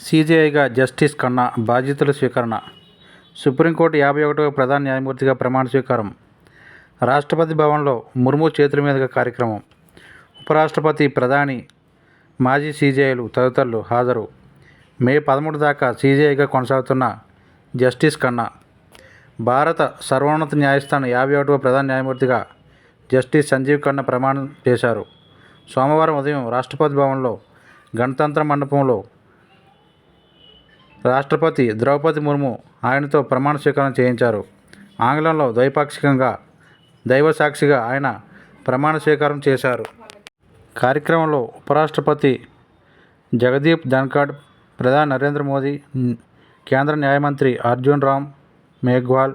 సీజేఐగా justice Khanna బాధ్యతల స్వీకరణ. Supreme court యాభై ఒకటవ ప్రధాన న్యాయమూర్తిగా ప్రమాణ స్వీకారం. రాష్ట్రపతి భవన్లో ముర్ము చేతుల మీదుగా కార్యక్రమం. ఉపరాష్ట్రపతి ప్రధాని మాజీ సీజేఐలు తదితరులు హాజరు. మే పదమూడు దాకా సీజేఐగా కొనసాగుతున్న జస్టిస్ ఖన్నా భారత సర్వోన్నత న్యాయస్థానం యాభై ఒకటవ ప్రధాన న్యాయమూర్తిగా జస్టిస్ సంజీవ్ ఖన్నా ప్రమాణం చేశారు. సోమవారం ఉదయం రాష్ట్రపతి భవన్లో గణతంత్ర మండపంలో రాష్ట్రపతి ద్రౌపది ముర్ము ఆయనతో ప్రమాణ స్వీకారం చేయించారు. ఆంగ్లంలో ద్వైపాక్షికంగా దైవ సాక్షిగా ఆయన ప్రమాణ స్వీకారం చేశారు. కార్యక్రమంలో ఉపరాష్ట్రపతి జగదీప్ ధన్ఖడ్ ప్రధాని నరేంద్ర మోదీ కేంద్ర న్యాయమంత్రి అర్జున్ రామ్ మేఘ్వాల్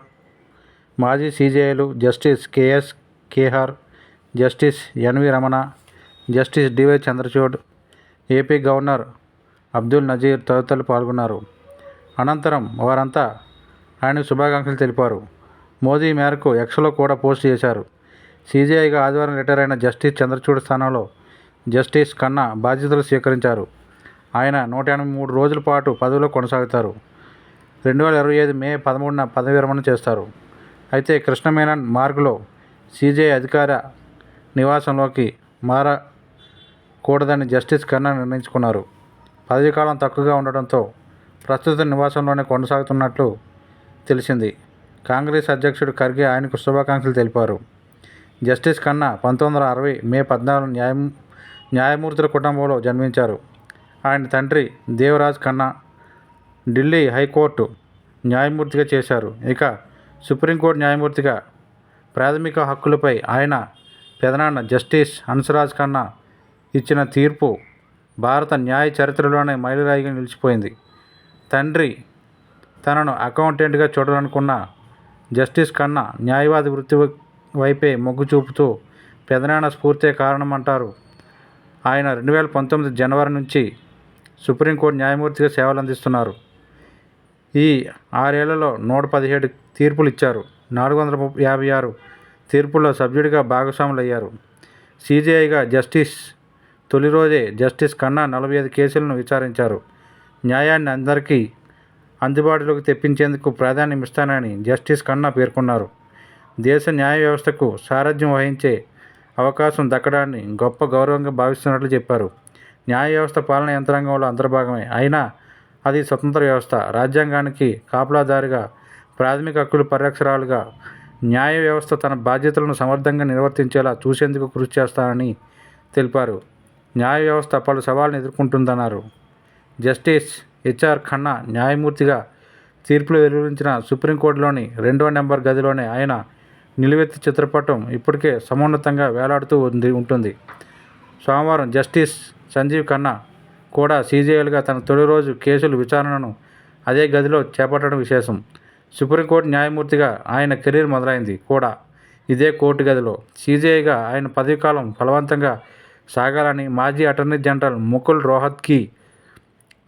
మాజీ సీజేఐలు justice K S Khehar justice N V Ramana justice D Y Chandrachud A P governor Abdul Nazeer తదితరులు పాల్గొన్నారు. అనంతరం వారంతా ఆయనకు శుభాకాంక్షలు తెలిపారు. మోదీ మేరకు ఎక్స్లో కూడా పోస్ట్ చేశారు. సీజీఐగా ఆదివారం రిటైర్ అయిన జస్టిస్ చంద్రచూడ్ స్థానంలో జస్టిస్ ఖన్నా బాధ్యతలు స్వీకరించారు. ఆయన నూట ఎనభై మూడు రోజుల పాటు పదవిలో కొనసాగుతారు. రెండు వేల ఇరవై ఐదు మే పదమూడున పదవి విరమణ చేస్తారు. అయితే కృష్ణమేనన్ మార్గులో సీజీఐ అధికార నివాసంలోకి మారకూడదని జస్టిస్ ఖన్నా నిర్ణయించుకున్నారు. పదవీకాలం తక్కువగా ఉండడంతో ప్రస్తుత నివాసంలోనే కొనసాగుతున్నట్లు తెలిసింది. కాంగ్రెస్ అధ్యక్షుడు ఖర్గే ఆయనకు శుభాకాంక్షలు తెలిపారు. జస్టిస్ ఖన్నా పంతొమ్మిది వందల అరవై మే పద్నాలుగు న్యాయ న్యాయమూర్తుల కుటుంబంలో జన్మించారు. ఆయన తండ్రి దేవరాజ్ ఖన్నా ఢిల్లీ హైకోర్టు న్యాయమూర్తిగా చేశారు. ఇక సుప్రీంకోర్టు న్యాయమూర్తిగా ప్రాథమిక హక్కులపై ఆయన పెదనాన్న జస్టిస్ హన్సరాజ్ ఖన్నా ఇచ్చిన తీర్పు భారత న్యాయ చరిత్రలోనే మైలురాయిగా నిలిచిపోయింది. తండ్రి తనను అకౌంటెంట్గా చూడాలనుకున్న జస్టిస్ ఖన్నా న్యాయవాది వృత్తి వైపే మొగ్గు చూపుతూ పెదనాన్న స్ఫూర్తే కారణమంటారు. ఆయన రెండు వేల పంతొమ్మిది జనవరి నుంచి సుప్రీంకోర్టు న్యాయమూర్తిగా సేవలు అందిస్తున్నారు ఈ ఆరేళ్ళలో నూట పదిహేడు తీర్పులు ఇచ్చారు నాలుగు వందల యాభై ఆరు తీర్పుల్లో సభ్యుడిగా భాగస్వాములు అయ్యారు సీజీఐగా జస్టిస్ తొలి రోజే జస్టిస్ ఖన్నా నలభై ఐదు కేసులను విచారించారు. న్యాయాన్ని అందరికీ అందుబాటులోకి తెప్పించేందుకు ప్రాధాన్యం ఇస్తానని జస్టిస్ ఖన్నా పేర్కొన్నారు. దేశ న్యాయ వ్యవస్థకు సారథ్యం వహించే అవకాశం దక్కడాన్ని గొప్ప గౌరవంగా భావిస్తున్నట్లు చెప్పారు. న్యాయ వ్యవస్థ పాలన యంత్రాంగంలో అంతర్భాగమే అయినా అది స్వతంత్ర వ్యవస్థ. రాజ్యాంగానికి కాపలాదారిగా ప్రాథమిక హక్కుల పరిరక్షరాలుగా న్యాయ వ్యవస్థ తన బాధ్యతలను సమర్థంగా నిర్వర్తించేలా చూసేందుకు కృషి చేస్తానని తెలిపారు. న్యాయ వ్యవస్థ పలు సవాళ్ళను ఎదుర్కొంటుందన్నారు. జస్టిస్ హెచ్ఆర్ ఖన్నా న్యాయమూర్తిగా తీర్పులు వెలువరించిన సుప్రీంకోర్టులోని రెండవ నెంబర్ గదిలోనే ఆయన నిలువెత్తి చిత్రపటం ఇప్పటికే సమున్నతంగా వేలాడుతూ ఉంది ఉంటుంది. సోమవారం జస్టిస్ సంజీవ్ ఖన్నా కూడా సీజీఐలుగా తన తొలి రోజు కేసుల విచారణను అదే గదిలో చేపట్టడం విశేషం. సుప్రీంకోర్టు న్యాయమూర్తిగా ఆయన కెరీర్ మొదలైంది కూడా ఇదే కోర్టు గదిలో. సీజీఐగా ఆయన పదవీకాలం ఫలవంతంగా సాగాలని మాజీ అటార్నీ జనరల్ ముకుల్ రోహత్కి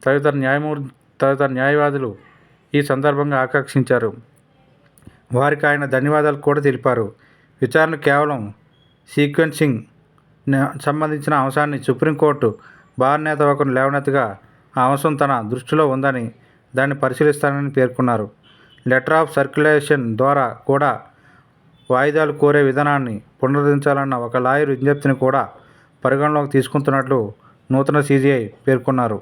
తదితర న్యాయమూర్ తదితర న్యాయవాదులు ఈ సందర్భంగా ఆకాంక్షించారు. వారికి ఆయన ధన్యవాదాలు కూడా తెలిపారు. విచారణ కేవలం సీక్వెన్సింగ్ సంబంధించిన అంశాన్ని సుప్రీంకోర్టు బార్ నేత ఒకరు లేవనెత్తగా ఆ అంశం తన దృష్టిలో ఉందని దాన్ని పరిశీలిస్తానని పేర్కొన్నారు. లెటర్ ఆఫ్ సర్క్యులేషన్ ద్వారా కూడా వాయిదాలు కోరే విధానాన్ని పునరుద్ధరించాలన్న ఒక లాయర్ విజ్ఞప్తిని కూడా పరిగణలోకి తీసుకుంటున్నట్లు నూతన సీజీఐ పేర్కొన్నారు.